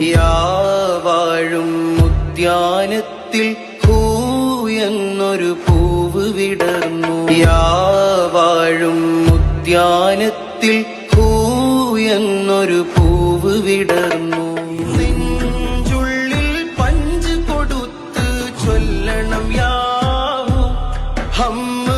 യാവാഴും ഉദ്യാനത്തിൽ who എന്നൊരു പൂവ് വിടർന്നു. യാവാഴും ഉദ്യാനത്തിൽ എന്നൊരു പൂവ് വിടർന്നു. നെഞ്ചുള്ളിൽ പഞ്ച് കൊടുത്ത് ചൊല്ലണം യാവും. ഹമ്മ